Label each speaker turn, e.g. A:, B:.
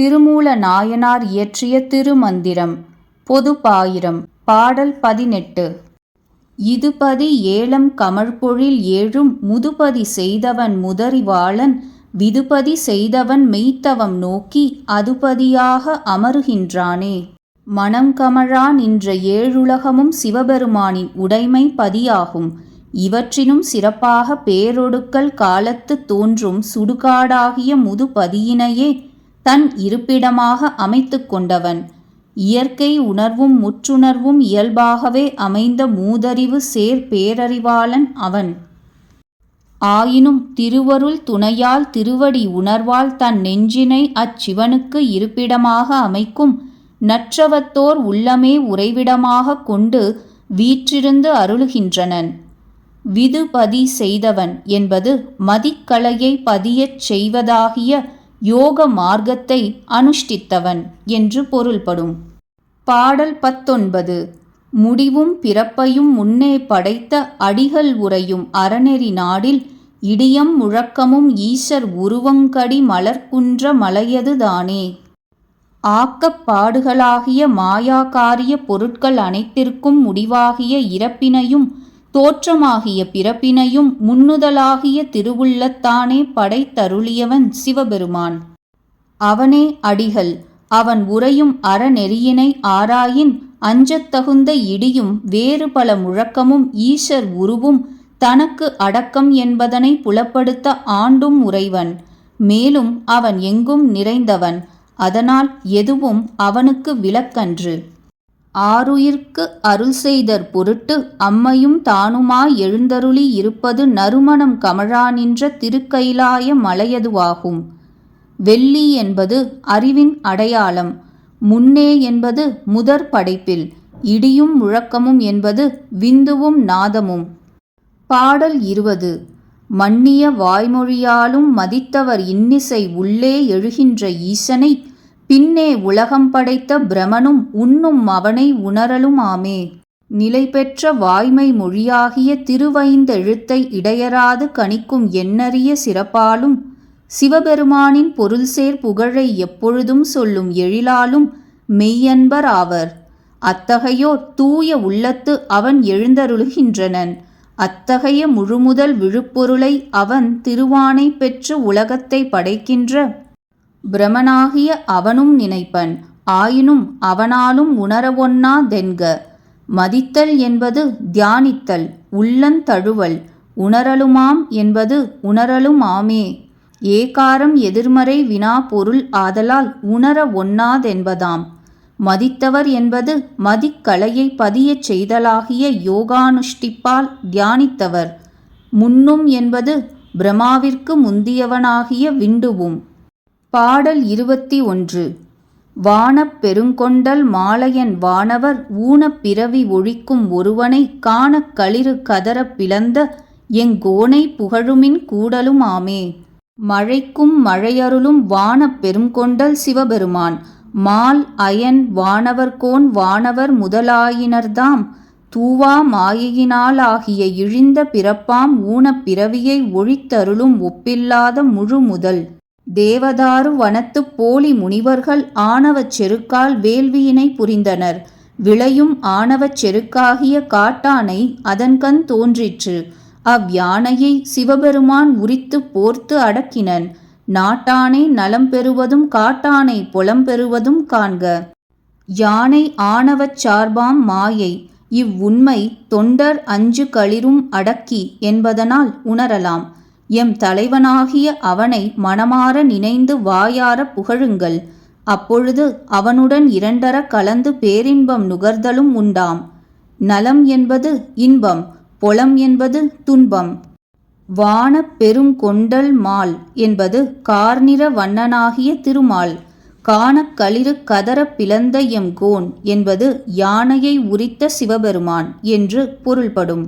A: திருமூல நாயனார் இயற்றிய திருமந்திரம் பொதுப்பாயிரம் பாடல் பதினெட்டு. இதுபதி ஏலம் கமழ்பொழில் ஏழும் முதுபதி செய்தவன் முதறிவாளன் விதுபதி செய்தவன் மெய்த்தவம் நோக்கி அதுபதியாக அமருகின்றானே. மனம் கமழா நின்ற ஏழுலகமும் சிவபெருமானின் உடைமை பதியாகும். இவற்றினும் சிறப்பாக பேரொடுக்கல் காலத்து தோன்றும் சுடுகாடாகிய முதுபதியினையே தன் இருப்பிடமாக அமைத்து கொண்டவன். இயற்கை உணர்வும் முற்றுணர்வும் இயல்பாகவே அமைந்த மூதறிவு சேர் பேரறிவாளன் அவன். ஆயினும் திருவருள் துணையால் திருவடி உணர்வால் தன் நெஞ்சினை அச்சிவனுக்கு இருப்பிடமாக அமைக்கும் நற்றவத்தோர் உள்ளமே உறைவிடமாக கொண்டு வீற்றிருந்து அருளுகின்றனன். விதுபதி செய்தவன் என்பது மதிக்கலையை பதியச் செய்வதாகிய யோக மார்க்கத்தை அனுஷ்டித்தவன் என்று பொருள்படும். பாடல் பத்தொன்பது. முடிவும் பிறப்பையும் முன்னே படைத்த அடிகள் உரையும் அறநெறி நாடில் இடியம் முழக்கமும் ஈசர் உருவங்கடி மலர்குன்ற மலையதுதானே ஆக்கப்பாடுகளாகிய மாயாகாரிய பொருட்கள் அனைத்திற்கும் முடிவாகிய இறப்பினையும் தோற்றமாகிய பிறப்பினையும் முன்னுதலாகிய திருவுள்ளத்தானே படைத்தருளியவன் சிவபெருமான். அவனே அடிகள் அவன் உரையும் அறநெறியினை ஆராயின் அஞ்சத்தகுந்த இடியும் வேறு பல முழக்கமும் ஈஷர் உருவும் தனக்கு அடக்கம் என்பதனை புலப்படுத்த ஆண்டும் உறைவன். மேலும் அவன் எங்கும் நிறைந்தவன் அதனால் எதுவும் அவனுக்கு விளக்கன்று. ஆருயிர்க்கு அருள் செய்தற் பொருட்டு அம்மையும் தானுமாய் எழுந்தருளி இருப்பது நறுமணம் கமழா நின்ற திருக்கைலாய மலையதுவாகும். வெள்ளி என்பது அறிவின் அடையாளம் முன்னே என்பது முதற் படைப்பில் இடியும் முழக்கமும் என்பது விந்துவும் நாதமும். பாடல் இருபது. மன்னிய வாய்மொழியாலும் மதித்தவர் இன்னிசை உள்ளே எழுகின்ற ஈசனை பின்னே உலகம் படைத்த பிரமனும் உண்ணும் அவனை உணரலும் ஆமே நிலை பெற்ற வாய்மை மொழியாகிய திருவைந்தெழுத்தை இடையராது கணிக்கும் எண்ணறிய சிறப்பாலும் சிவபெருமானின் பொருள்சேர் புகழை எப்பொழுதும் சொல்லும் எழிலாலும் மெய்யன்பர் ஆவர். அத்தகையோர் தூய உள்ளத்து அவன் எழுந்தருளுகின்றனன். அத்தகைய முழுமுதல் விழுப்பொருளை அவன் திருவானை பெற்று உலகத்தை படைக்கின்ற பிரமனாகிய அவனும் நினைப்பன். ஆயினும் அவனாலும் உணரவொன்னா தென்க. மதித்தல் என்பது தியானித்தல் உள்ளந்தழுவல் உணரலுமாம் என்பது உணரலுமாமே. ஏகாரம் எதிர்மறை வினா பொருள் ஆதலால் உணர ஒண்ணாதென்பதாம் மதித்தவர் என்பது மதிக்கலையை பதியச் செய்தலாகிய யோகானுஷ்டிப்பால் தியானித்தவர். முன்னும் என்பது பிரமாவிற்கு முந்தியவனாகிய விண்டுவும். பாடல் இருபத்தி ஒன்று. வானப் பெருங்கொண்டல் மாலையன் வானவர் ஊனப் பிறவி ஒழிக்கும் ஒருவனை காணக் களிறு கதறப் பிளந்த எங்கோனை புகழுமின் கூடலும் ஆமே. மழைக்கும் மழையருளும் வானப் பெருங்கொண்டல் சிவபெருமான். மால் அயன் வானவர்கோன் வானவர் முதலாயினர்தாம். தூவா மாயையினாலாகிய இழிந்த பிறப்பாம் ஊனப் பிறவியை ஒழித்தருளும் ஒப்பில்லாத முழு முதல் தேவதாரு வனத்துப் போலி முனிவர்கள் ஆணவச் செருக்கால் வேள்வியினை புரிந்தனர். விளையும் ஆணவச் செருக்காகிய காட்டானை அதன்கண் தோன்றிற்று. அவ்யானையை சிவபெருமான் உரித்து போர்த்து அடக்கினன். நாட்டானை நலம் பெறுவதும் காட்டானை புலம் பெறுவதும் காண்க. யானை ஆணவச் சார்பாம் மாயை. இவ்வுண்மை தொண்டர் அஞ்சு களிரும் அடக்கி என்பதனால் உணரலாம். எம் தலைவனாகிய அவனை மனமாற நினைந்து வாயார புகழுங்கள். அப்பொழுது அவனுடன் இரண்டர கலந்து பேரின்பம் நுகர்தலும் உண்டாம். நலம் என்பது இன்பம் பொலம் என்பது துன்பம். வான பெருங்கொண்டல் மால் என்பது கார்நிற வண்ணனாகிய திருமால். காணக் களிறு கதற பிளந்த எம் கோன் என்பது யானையை உரித்த சிவபெருமான் என்று பொருள்படும்.